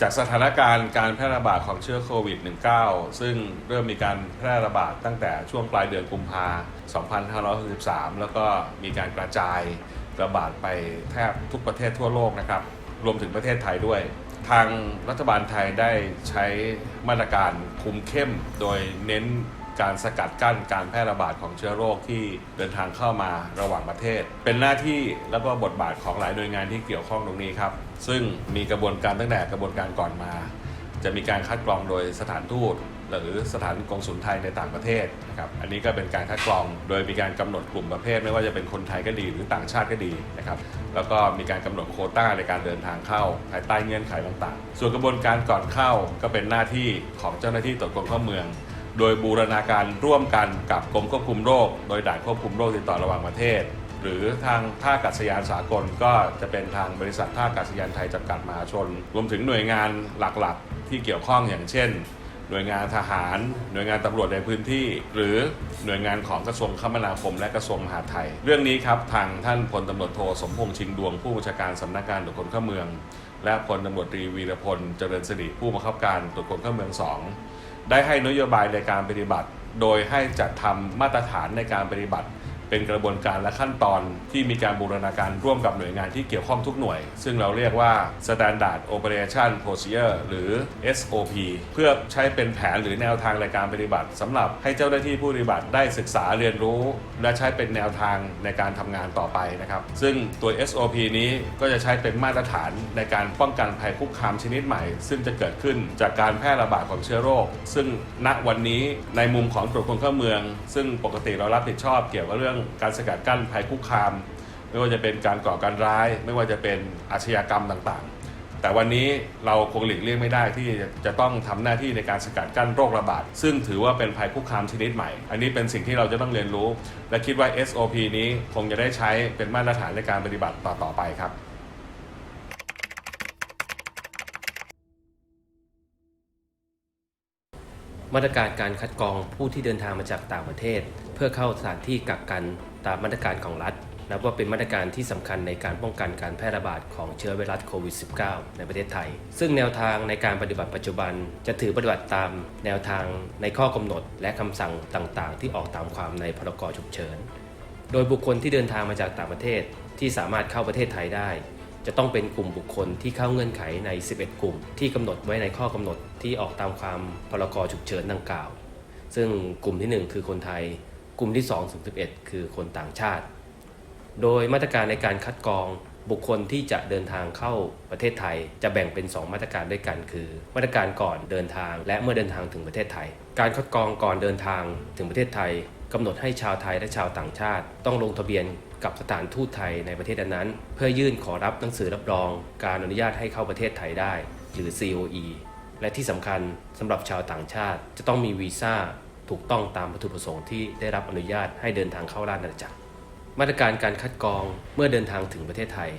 จากสถานการณ์การแพร่ระบาดของเชื้อโควิด -19 ซึ่งเริ่มมีการแพร่ระบาดตั้งแต่ช่วงปลายเดือนกุมภา2563 แล้วก็มีการกระจายระบาดไปแทบทุกประเทศทั่วโลกนะครับ รวมถึงประเทศไทยด้วย ทางรัฐบาลไทยได้ใช้มาตรการคุมเข้มโดยเน้น การสกัดกั้นการแพร่ระบาดของเชื้อโรคที่เดินทางเข้ามาระหว่างประเทศ เป็นหน้าที่แล้วก็บทบาทของหลายหน่วยงานที่เกี่ยวข้องตรงนี้ครับ ซึ่งมีกระบวนการตั้งแต่กระบวนการก่อนมา จะมีการคัดกรองโดยสถานทูตหรือสถานกงสุลไทยในต่างประเทศนะครับ อันนี้ก็เป็นการคัดกรองโดยมีการกำหนดกลุ่มประเภท ไม่ว่าจะเป็นคนไทยก็ดีหรือต่างชาติก็ดีนะครับ แล้วก็มีการกำหนดโคต้าในการเดินทางเข้าภายใต้เงื่อนไขต่างๆ ส่วนกระบวนการก่อนเข้าก็เป็นหน้าที่ของเจ้าหน้าที่ตรวจคนเข้าเมือง โดยบูรณาการร่วมกันกับกรมควบคุมโรค โดยด่านควบคุมโรคติดต่อระหว่างประเทศ หรือทางท่าอากาศยานสากลก็จะเป็นทางบริษัทท่าอากาศยานไทยจำกัดมหาชน รวมถึงหน่วยงานหลักๆ ที่เกี่ยวข้องอย่างเช่น หน่วยงานทหาร หน่วยงานตำรวจในพื้นที่ หรือหน่วยงานของกระทรวงคมนาคม และกระทรวงมหาดไทย เรื่องนี้ครับทางท่านพลตำรวจโทสมพงษ์ชิงดวงผู้บัญชาการสำนักงานตรวจคนเข้าเมือง และพลตำรวจตรีวีรพลเจริญสิริผู้บังคับการตรวจคนเข้าเมืองสอง ได้ให้นโยบายในการปฏิบัติ โดยให้จัดทำมาตรฐานในการปฏิบัติ เป็นกระบวนการและขั้นตอนที่มีการบูรณาการร่วมกับหน่วยงานที่เกี่ยวข้องทุกหน่วย ซึ่งเราเรียกว่า Standard Operation Procedure หรือ SOP เพื่อใช้เป็นแผนหรือแนวทางในการปฏิบัติสำหรับให้เจ้าหน้าที่ผู้ปฏิบัติได้ศึกษาเรียนรู้ และใช้เป็นแนวทางในการทำงานต่อไปนะครับ ซึ่งตัว SOP นี้ก็จะใช้เป็นมาตรฐานในการป้องกันภัยคุกคามชนิดใหม่ ซึ่งจะเกิดขึ้นจากการแพร่ระบาดของเชื้อโรค ซึ่งณวันนี้ในมุมของตรวจคนเข้าเมือง ซึ่งปกติเรารับผิดชอบเกี่ยวกับเรื่องการสกัดกั้นภัยคุกคาม ไม่ว่าจะเป็นการก่อการร้าย ไม่ว่าจะเป็นอาชญากรรมต่างๆ แต่วันนี้เราคงหลีกเลี่ยงไม่ได้ที่จะต้องทำหน้าที่ในการสกัดกั้นโรคระบาด ซึ่งถือว่าเป็นภัยคุกคามชนิดใหม่ อันนี้เป็นสิ่งที่เราจะต้องเรียนรู้ และคิดว่า SOP นี้คงจะได้ใช้เป็นมาตรฐานในการปฏิบัติต่อๆไปครับ มาตรการการคัดกรองผู้ที่เดินทางมาจากต่างประเทศ เพื่อเข้าสถานที่กักกันตามมาตรการของรัฐนับว่าเป็นมาตรการที่สำคัญในการป้องกันการแพร่ระบาดของเชื้อไวรัสโควิด -19 ในประเทศไทย ซึ่งแนวทางในการปฏิบัติปัจจุบันจะถือปฏิบัติตามแนวทางในข้อกำหนดและคำสั่งต่างๆ ที่ออกตามความในพรกฉุกเฉิน โดยบุคคลที่เดินทางมาจากต่างประเทศที่สามารถเข้าประเทศไทยได้ จะต้องเป็นกลุ่มบุคคลที่เข้าเงื่อนไขใน 11 กลุ่ม ที่กำหนดไว้ในข้อกำหนดที่ออกตามความพรกฉุกเฉินดังกล่าว ซึ่งกลุ่มทีหนึ่1 คือคนไทย กลุ่มที่2ถึง11 คือคนต่างชาติ โดยมาตรการในการคัดกรองบุคคลที่จะเดินทางเข้าประเทศไทย จะแบ่งเป็น 2 มาตรการด้วยกันคือ มาตรการก่อนเดินทาง และเมื่อเดินทางถึงประเทศไทย การคัดกรองก่อนเดินทางถึงประเทศไทยกำหนดให้ชาวไทยและชาวต่างชาติ ต้องลงทะเบียน กับสถานทูตไทยในประเทศนั้น เพื่อยื่นขอรับหนังสือรับรอง การอนุญาตให้เข้าประเทศไทยได้ หรือ COE และที่สำคัญสำหรับชาวต่างชาติ จะต้องมีวีซ่าถูกต้องตามวัตถุประสงค์ที่ได้รับอนุญาตให้เดินทางเข้าราชอาณาจักร มาตรการการคัดกรองเมื่อเดินทางถึงประเทศไทย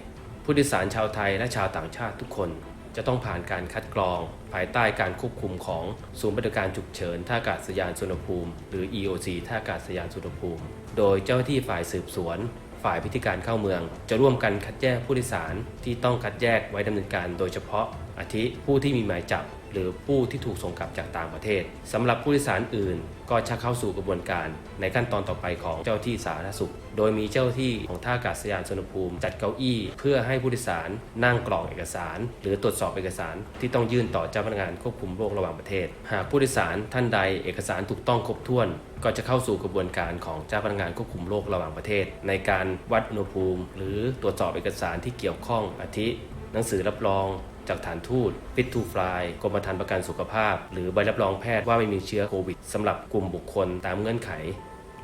ผู้โดยสารชาวไทยและชาวต่างชาติทุกคน จะต้องผ่านการคัดกรอง ภายใต้การควบคุมของศูนย์บัติการฉุกเฉินท่าอากาศยานสุวรรณภูมิ หรือ EOC ท่าอากาศยานสุวรรณภูมิ โดยเจ้าหน้าที่ฝ่ายสืบสวน ฝ่ายพิธีการเข้าเมือง จะร่วมกันคัดแยกผู้โดยสารที่ต้องคัดแยกไว้ดำเนินการโดยเฉพาะอาทิผู้ที่มีหมายจับ หรือผู้ที่ถูกส่งกลับจากต่างประเทศสำหรับผู้โดยสารอื่น ก็จะเข้าสู่กระบวนการในขั้นตอนต่อไปของเจ้าที่สาธารณสุข โดยมีเจ้าหน้าที่ของท่าอากาศยานสุวรรณภูมิ จัดเก้าอี้ เพื่อให้ผู้โดยสารนั่งกรอกเอกสาร หรือตรวจสอบเอกสารที่ต้องยื่นต่อเจ้าพนักงานควบคุมโรคระหว่างประเทศ หากผู้โดยสารท่านใดเอกสารถูกต้องครบถ้วน ก็จะเข้าสู่กระบวนการของเจ้าพนักงานควบคุมโรคระหว่างประเทศ ในการวัดอุณหภูมิ หรือตรวจสอบเอกสารที่เกี่ยวข้องอาทิ หนังสือรับรอง จากฐานทูต Fit to Fly กรมธรรม์ประกันสุขภาพ หรือใบรับรองแพทย์ว่าไม่มีเชื้อโควิดสำหรับกลุ่มบุคคลตามเงื่อนไข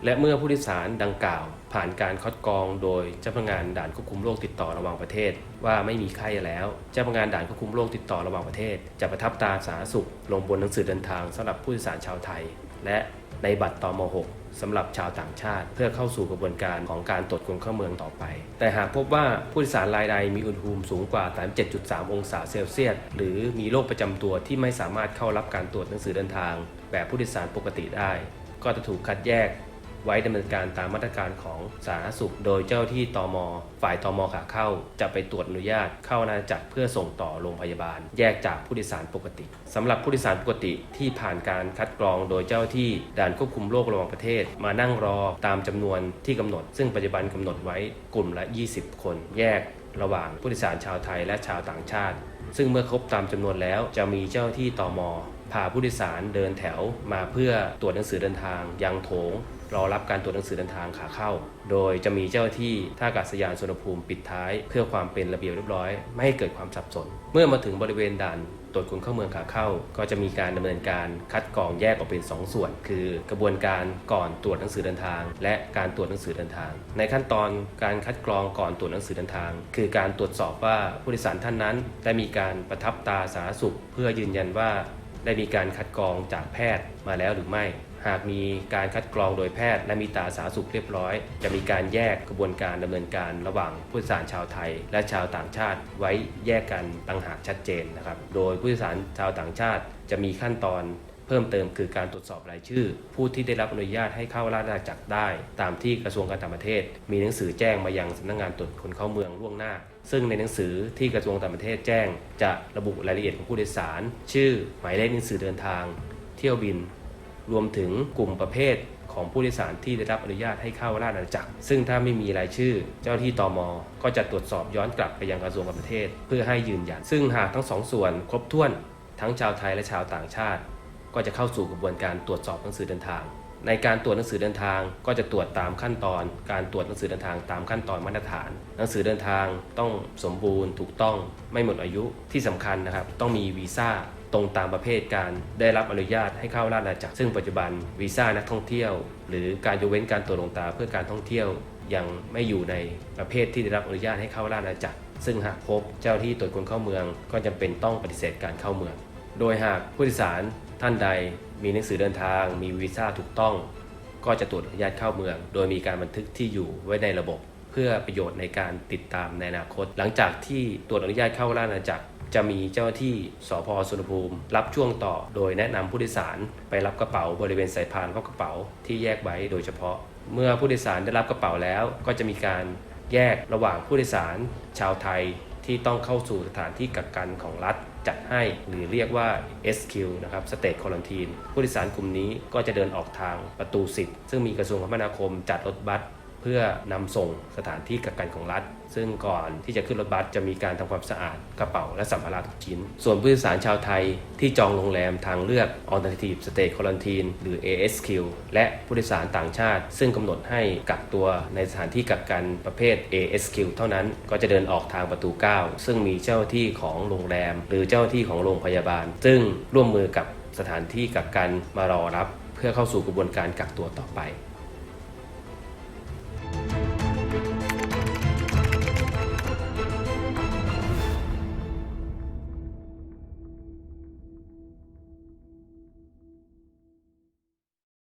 และเมื่อผู้โดยสารดังกล่าว ผ่านการคัดกรองโดยเจ้าพนักงานด่านควบคุมโรคติดต่อระหว่างประเทศ ว่าไม่มีไข้แล้ว เจ้าพนักงานด่านควบคุมโรคติดต่อระหว่างประเทศ จะประทับตราสาธารณสุข ลงบนหนังสือเดินทางสำหรับผู้โดยสารชาวไทย และในบัตรตม .6 สำหรับชาวต่างชาติ เพื่อเข้าสู่กระบวนการของการตรวจคนเข้าเมืองต่อไป แต่หากพบว่าผู้โดยสารรายใดมีอุณหภูมิสูงกว่า 37.3 องศาเซลเซียส หรือมีโรคประจำตัวที่ไม่สามารถเข้ารับการตรวจหนังสือเดินทาง แบบผู้โดยสารปกติได้ ก็จะถูกคัดแยก ไว้ดำเนินการตามมาตรการของสาธารณสุข โดยเจ้าที่ตอมฝ่ายตอมขาเข้า จะไปตรวจอนุญาตเข้าอาณาจักรเพื่อส่งต่อโรงพยาบาล แยกจากผู้โดยสารปกติสำหรับผู้โดยสารปกติที่ผ่านการคัดกรองโดยเจ้าที่ด่านควบคุมโรคระหว่างประเทศ มานั่งรอตามจำนวนที่กำหนด ซึ่งปัจจุบันกำหนดไว้กลุ่มละ 20 คน แยกระหว่างผู้โดยสารชาวไทยและชาวต่างชาติ ซึ่งเมื่อครบตามจำนวนแล้วจะมีเจ้าที่ตอม พาผู้โดยสารเดินแถวมาเพื่อตรวจหนังสือเดินทาง ยังโถงรอรับการตรวจหนังสือเดินทางขาเข้า โดยจะมีเจ้าที่ท่าอากาศยานสุวรรณภูมิปิดท้าย เพื่อความเป็นระเบียบเรียบร้อย ไม่ให้เกิดความสับสน เมื่อมาถึงบริเวณด่านตรวจคนเข้าเมืองขาเข้า ก็จะมีการดำเนินการคัดกรองแยกออกเป็น 2 ส่วน คือกระบวนการก่อนตรวจหนังสือเดินทาง และการตรวจหนังสือเดินทาง ในขั้นตอนการคัดกรองก่อนตรวจหนังสือเดินทาง คือการตรวจสอบว่าผู้โดยสารท่านนั้น ได้มีการประทับตาสาธารณสุข เพื่อยืนยันว่า ได้มีการคัดกรองจากแพทย์มาแล้วหรือไม่ หากมีการคัดกรองโดยแพทย์ และมีตาสาธารณสุขเรียบร้อย จะมีการแยกกระบวนการดำเนินการระหว่างผู้โดยสารชาวไทย และชาวต่างชาติไว้แยกกันต่างหากชัดเจนนะครับ โดยผู้โดยสารชาวต่างชาติจะมีขั้นตอนเพิ่มเติมคือการตรวจสอบรายชื่อ ผู้ที่ได้รับอนุญาตให้เข้าราชอาณาจักรได้ ตามที่กระทรวงการต่างประเทศ มีหนังสือแจ้งมายังสำนักงานตรวจคนเข้าเมืองล่วงหน้า ซึ่งในหนังสือที่กระทรวงต่างประเทศแจ้ง จะระบุรายละเอียดของผู้โดยสาร ชื่อหมายเลขหนังสือเดินทาง เที่ยวบิน รวมถึงกลุ่มประเภทของผู้โดยสารที่ได้รับอนุญาตให้เข้าราชอาณาจักร ซึ่งถ้าไม่มีรายชื่อ เจ้าหน้าที่ตม ก็จะตรวจสอบย้อนกลับไปยังกระทรวงการต่างประเทศ เพื่อให้ยืนยัน ซึ่งหากทั้งสองส่วนครบถ้วน ทั้งชาวไทยและชาวต่างชาติ ก็จะเข้าสู่กระบวนการตรวจสอบหนังสือเดินทาง ในการตรวจหนังสือเดินทางก็จะตรวจตามขั้นตอน การตรวจหนังสือเดินทางตามขั้นตอนมาตรฐาน หนังสือเดินทางต้องสมบูรณ์ ถูกต้องไม่หมดอายุที่สำคัญนะครับต้องมีวีซ่าตรงตามประเภทการได้รับอนุญาตให้เข้าราชอาณาจักรซึ่งปัจจุบันวีซ่านักท่องเที่ยว หรือการยกเว้นการตรวจลงตาเพื่อการท่องเที่ยวยังไม่อยู่ในประเภทที่ได้รับอนุญาตให้เข้าราชอาณาจักร ซึ่งหากพบเจ้าที่ตรวจคนเข้าเมือง ก็จำเป็นต้องปฏิเสธการเข้าเมือง โดยหากผู้โดยสารท่านใด มีหนังสือเดินทาง มีวีซ่าถูกต้อง ก็จะตรวจอนุญาตเข้าเมือง โดยมีการบันทึกที่อยู่ไว้ในระบบ เพื่อประโยชน์ในการติดตามในอนาคต หลังจากที่ตรวจอนุญาตเข้าราชอาณาจักรจะมีเจ้าหน้าที่สพสุวรรภูมิ รับช่วงต่อ โดยแนะนำผู้โดยสารไปรับกระเป๋าบริเวณสายพานรับกระเป๋าที่แยกไว้โดยเฉพาะ เมื่อผู้โดยสารได้รับกระเป๋าแล้ว ก็จะมีการแยกระหว่างผู้โดยสาร ชาวไทยที่ต้องเข้าสู่สถานที่กักกันของรัฐ จัดให้หรือเรียกว่า SQ นะครับ State Quarantine ผู้โดยสารกลุ่มนี้ก็จะเดินออกทางประตู 10 ซึ่งมีกระทรวงคมนาคมจัดรถบัส พื่อนำส่งสถานที่กักกันของรัฐ ซึ่งก่อนที่จะขึ้นรถบัสจะมีการทำความสะอาดกระเป๋าและสัมภาระทุกชิ้น ส่วนผู้โดยสารชาวไทยที่จองโรงแรมทางเลือก Alternative State Quarantine หรือ ASQ และผู้โดยสารต่างชาติ ซึ่งกำหนดให้กักตัวในสถานที่กักกันประเภท ASQ เท่านั้นก็จะเดินออกทางประตู 9 ซึ่งมีเจ้าที่ของโรงแรม หรือเจ้าที่ของโรงพยาบาล ซึ่งร่วมมือกับสถานที่กักกันมารอรับ เพื่อเข้าสู่กระบวนการกักตัวต่อไป